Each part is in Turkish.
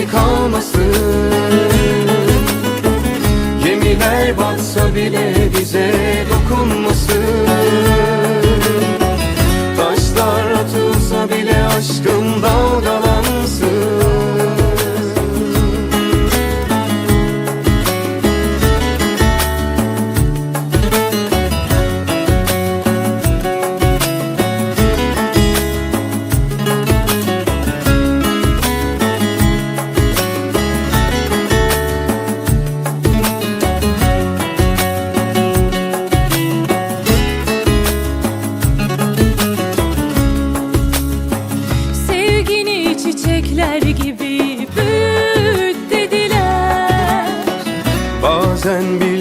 izi kalmasın. Gemiler batsa bile bize dokunmasın. Taşlar atılsa bile aşkından çiçekler gibi büyüt dediler. Bazen bir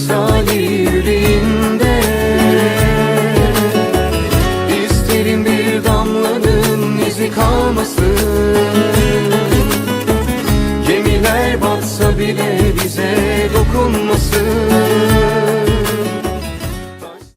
misali yüreğimde İsterim bir damlanın izi kalmasın. Gemiler batsa bile bize dokunmasın